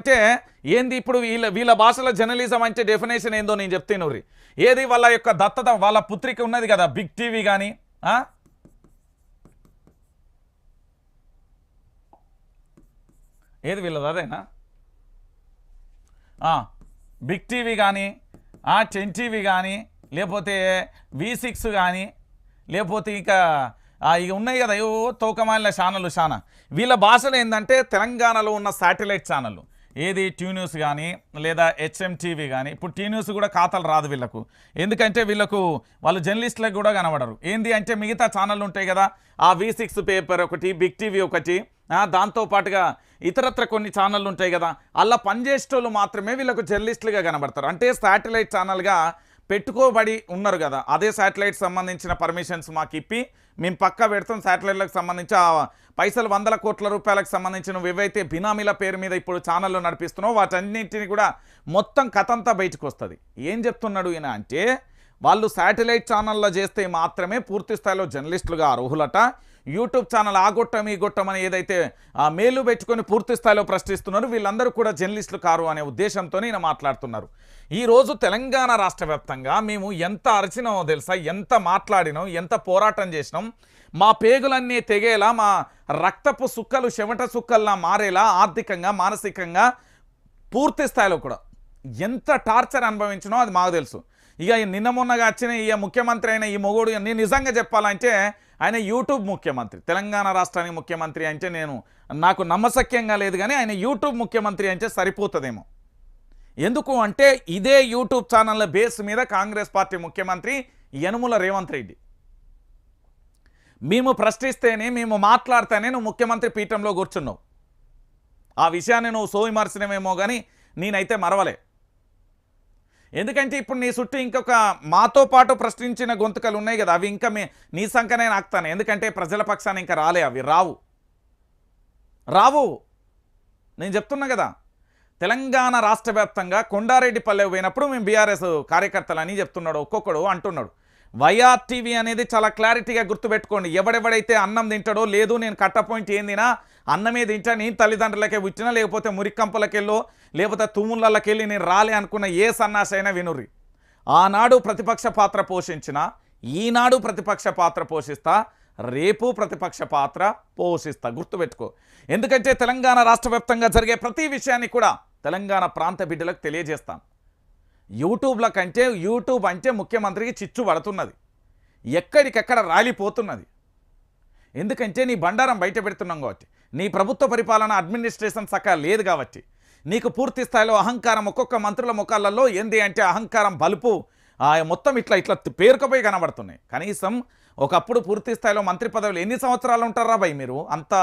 అంటే ఏంది ఇప్పుడు వీళ్ళ వీళ్ళ భాషలో జర్నలిజం అంటే డెఫినేషన్ ఏందో నేను చెప్తాను రీ. ఏది వాళ్ళ యొక్క దత్తత వాళ్ళ పుత్రిక ఉన్నది కదా బిగ్ టీవీ కానీ ఏది వీళ్ళది? అదేనా? బిగ్ టీవీ కానీ టెన్ టీవీ కానీ లేకపోతే వి సిక్స్ కానీ లేకపోతే ఇక ఇక ఉన్నాయి కదా ఏవో తోకమాలిన ఛానళ్ళు చాలా వీళ్ళ భాషలో ఏంటంటే తెలంగాణలో ఉన్న శాటిలైట్ ఛానళ్ళు. ఏది ట్యూన్యూస్ కానీ లేదా హెచ్ఎం టీవీ కానీ ఇప్పుడు టీ న్యూస్ కూడా ఖాతాలు రాదు వీళ్ళకు. ఎందుకంటే వీళ్ళకు వాళ్ళు జర్నలిస్టులకు కూడా కనబడరు. ఏంది అంటే మిగతా ఛానళ్ళు ఉంటాయి కదా ఆ వి సిక్స్ పేపర్ ఒకటి బిగ్ టీవీ ఒకటి దాంతోపాటుగా దాంతో పాటుగా ఇతరత్ర కొన్ని ఛానళ్ళు ఉంటాయి కదా అలా పనిచేసేటోళ్ళు మాత్రమే వీళ్ళకు జర్నలిస్టులుగా కనబడతారు. అంటే శాటిలైట్ ఛానల్గా పెట్టుకోబడి ఉన్నారు కదా. అదే శాటిలైట్ సంబంధించిన పర్మిషన్స్ మాకు ఇప్పి మేము పక్క పెడతాం శాటిలైట్లకు సంబంధించి. ఆ పైసలు వందల కోట్ల రూపాయలకు సంబంధించిన ఏవైతే బినామీల పేరు మీద ఇప్పుడు ఛానళ్ళు నడిపిస్తున్నావు వాటన్నింటిని కూడా మొత్తం కథంతా బయటకు వస్తుంది ఏం చెప్తున్నాడు ఈయన అంటే వాళ్ళు శాటిలైట్ ఛానల్లో చేస్తే మాత్రమే పూర్తి స్థాయిలో జర్నలిస్టులుగా అర్హులట. యూట్యూబ్ ఛానల్ ఆ గొట్టం ఈ గొట్టం అని ఏదైతే మేలు పెట్టుకొని పూర్తి స్థాయిలో ప్రశ్నిస్తున్నారు వీళ్ళందరూ కూడా జర్నలిస్టులు కారు అనే ఉద్దేశంతో ఈయన మాట్లాడుతున్నారు. ఈరోజు తెలంగాణ రాష్ట్ర మేము ఎంత అరిచినామో తెలుసా? ఎంత మాట్లాడినాం? ఎంత పోరాటం చేసినాం? మా పేగులన్నీ తెగేలా మా రక్తపు సుక్కలు చెమట సుక్కల్లా మారేలా ఆర్థికంగా మానసికంగా పూర్తి స్థాయిలో కూడా ఎంత టార్చర్ అనుభవించినో అది మాకు తెలుసు. ఇక నిన్న మొన్నగా వచ్చిన ఈ ముఖ్యమంత్రి అయిన ఈ మొగోడు నేను నిజంగా చెప్పాలంటే ఆయన యూట్యూబ్ ముఖ్యమంత్రి తెలంగాణ రాష్ట్రానికి ముఖ్యమంత్రి అంటే నేను నాకు నమ్మశక్యంగా లేదు కానీ ఆయన యూట్యూబ్ ముఖ్యమంత్రి అంటే సరిపోతుందేమో. ఎందుకు అంటే ఇదే యూట్యూబ్ ఛానళ్ళ బేస్ మీద కాంగ్రెస్ పార్టీ ముఖ్యమంత్రి యనుముల రేవంత్ రెడ్డి. మేము ప్రశ్నిస్తేనే మేము మాట్లాడితేనే నువ్వు ముఖ్యమంత్రి పీఠంలో కూర్చున్నావు. ఆ విషయాన్ని నువ్వు సోవిమర్శనమేమో కానీ నేనైతే మరవలే. ఎందుకంటే ఇప్పుడు నీ చుట్టూ ఇంకొక మాతో పాటు ప్రశ్నించిన గొంతుకలు ఉన్నాయి కదా అవి ఇంకా మే నీ సంఖనే నాకుతాను. ఎందుకంటే ప్రజల పక్షాన ఇంకా రాలే అవి రావు. రావు. నేను చెప్తున్నా కదా తెలంగాణ రాష్ట్ర వ్యాప్తంగా కొండారెడ్డి పల్లె పోయినప్పుడు మేము బీఆర్ఎస్ కార్యకర్తలని చెప్తున్నాడు ఒక్కొక్కడు అంటున్నాడు. వైఆర్ టీవీ అనేది చాలా క్లారిటీగా గుర్తుపెట్టుకోండి. ఎవడెవడైతే అన్నం తింటాడో లేదు నేను కట్ట పాయింట్ ఏందినా అన్నమే తింటా నేను తల్లిదండ్రులకే పుట్టినా లేకపోతే మురికంపలకెళ్ళో లేకపోతే తుమ్ముళ్ళకెళ్ళి నేను రాలే అనుకున్న ఏ సన్నాసైనా వినురి వినుర్రి. ఆనాడు ప్రతిపక్ష పాత్ర పోషించిన ఈనాడు ప్రతిపక్ష పాత్ర పోషిస్తా రేపు ప్రతిపక్ష పాత్ర పోషిస్తా. గుర్తుపెట్టుకో. ఎందుకంటే తెలంగాణ రాష్ట్ర జరిగే ప్రతి విషయాన్ని కూడా తెలంగాణ ప్రాంత బిడ్డలకు తెలియజేస్తాను. యూట్యూబ్ల కంటే యూట్యూబ్ అంటే ముఖ్యమంత్రికి చిచ్చు పడుతున్నది. ఎక్కడికెక్కడ రాలిపోతున్నది. ఎందుకంటే నీ బండారం బయట పెడుతున్నాం కాబట్టి. నీ ప్రభుత్వ పరిపాలన అడ్మినిస్ట్రేషన్ సక్క లేదు కాబట్టి. నీకు పూర్తి స్థాయిలో అహంకారం ఒక్కొక్క మంత్రుల ముఖాలలో ఏంది అంటే అహంకారం బలుపు ఆ, మొత్తం ఇట్లా ఇట్లా పేరుకపోయి కనబడుతున్నాయి. కనీసం ఒకప్పుడు పూర్తి స్థాయిలో మంత్రి పదవులు ఎన్ని సంవత్సరాలు ఉంటారా భయ్ మీరు? అంత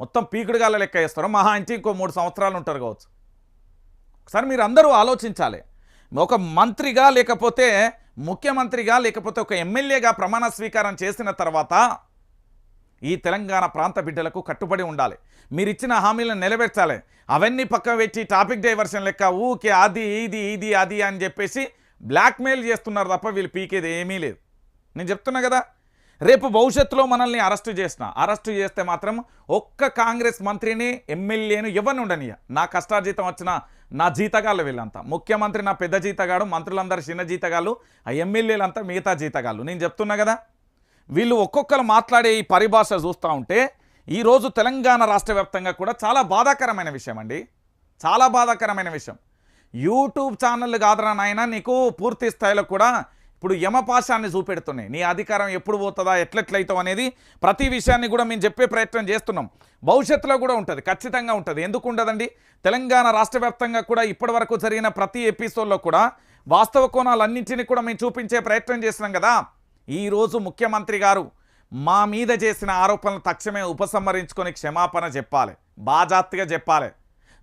మొత్తం పీకుడుగాల లెక్క వేస్తారు? మహా అంటే ఇంకో మూడు సంవత్సరాలు ఉంటారు కావచ్చు. ఒకసారి మీరు అందరూ ఆలోచించాలి. ఒక మంత్రిగా లేకపోతే ముఖ్యమంత్రిగా లేకపోతే ఒక ఎమ్మెల్యేగా ప్రమాణ స్వీకారం చేసిన తర్వాత ఈ తెలంగాణ ప్రాంత బిడ్డలకు కట్టుబడి ఉండాలి. మీరు ఇచ్చిన హామీలను నిలబెట్టాలి అవన్నీ పక్కన పెట్టి టాపిక్ డైవర్షన్ లెక్క ఊకే అది ఇది ఇది అది అని చెప్పేసి బ్లాక్మెయిల్ చేస్తున్నారు తప్ప వీళ్ళు పీకేది ఏమీ లేదు. నేను చెప్తున్నా కదా రేపు భవిష్యత్తులో మనల్ని అరెస్టు చేసిన అరెస్టు చేస్తే మాత్రం ఒక్క కాంగ్రెస్ మంత్రిని ఎమ్మెల్యేను ఇవ్వని ఉండనియ? నా కష్టార్జితం వచ్చిన నా జీతగాళ్ళు వీళ్ళంతా. ముఖ్యమంత్రి నా పెద్ద జీతగాడు మంత్రులందరూ చిన్న జీతగాళ్ళు ఆ ఎమ్మెల్యేలంతా మిగతా జీతగాళ్ళు. నేను చెప్తున్నా కదా వీళ్ళు ఒక్కొక్కరు మాట్లాడే ఈ పరిభాష చూస్తూ ఉంటే ఈరోజు తెలంగాణ రాష్ట్ర వ్యాప్తంగా కూడా చాలా బాధాకరమైన విషయం అండి. చాలా బాధాకరమైన విషయం. యూట్యూబ్ ఛానల్ కాదరా నాయన నీకు పూర్తి స్థాయిలో కూడా ఇప్పుడు యమపాశాన్ని చూపెడుతున్నాయి. నీ అధికారం ఎప్పుడు పోతుందా ఎట్లెట్లయితావు అనేది ప్రతి విషయాన్ని కూడా మేము చెప్పే ప్రయత్నం చేస్తున్నాం. భవిష్యత్తులో కూడా ఉంటుంది ఖచ్చితంగా ఉంటుంది. ఎందుకు ఉండదండి? తెలంగాణ రాష్ట్ర కూడా ఇప్పటివరకు జరిగిన ప్రతి ఎపిసోడ్లో కూడా వాస్తవ కోణాలన్నింటినీ కూడా మేము చూపించే ప్రయత్నం చేస్తున్నాం కదా. ఈరోజు ముఖ్యమంత్రి గారు మా మీద చేసిన ఆరోపణలు తక్షణమే ఉపసంహరించుకొని క్షమాపణ చెప్పాలి. బాజాత్తిగా చెప్పాలి.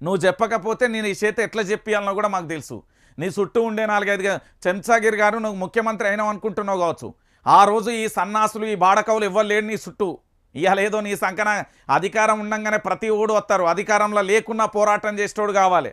నువ్వు చెప్పకపోతే నేను ఈ చేత ఎట్లా చెప్పియాలనో కూడా మాకు తెలుసు. నీ చుట్టూ ఉండే నాలుగైదు చెంచాగిరి గారు నువ్వు ముఖ్యమంత్రి అయినావు అనుకుంటున్నావు కావచ్చు. ఆ రోజు ఈ సన్నాసులు ఈ బాడకవులు ఇవ్వలేడు నీ చుట్టూ. ఇవ్వలేదో నీ సంకన అధికారం ఉండగానే ప్రతి ఓడు వస్తారు. అధికారంలో లేకున్నా పోరాటం చేసేటోడు కావాలి.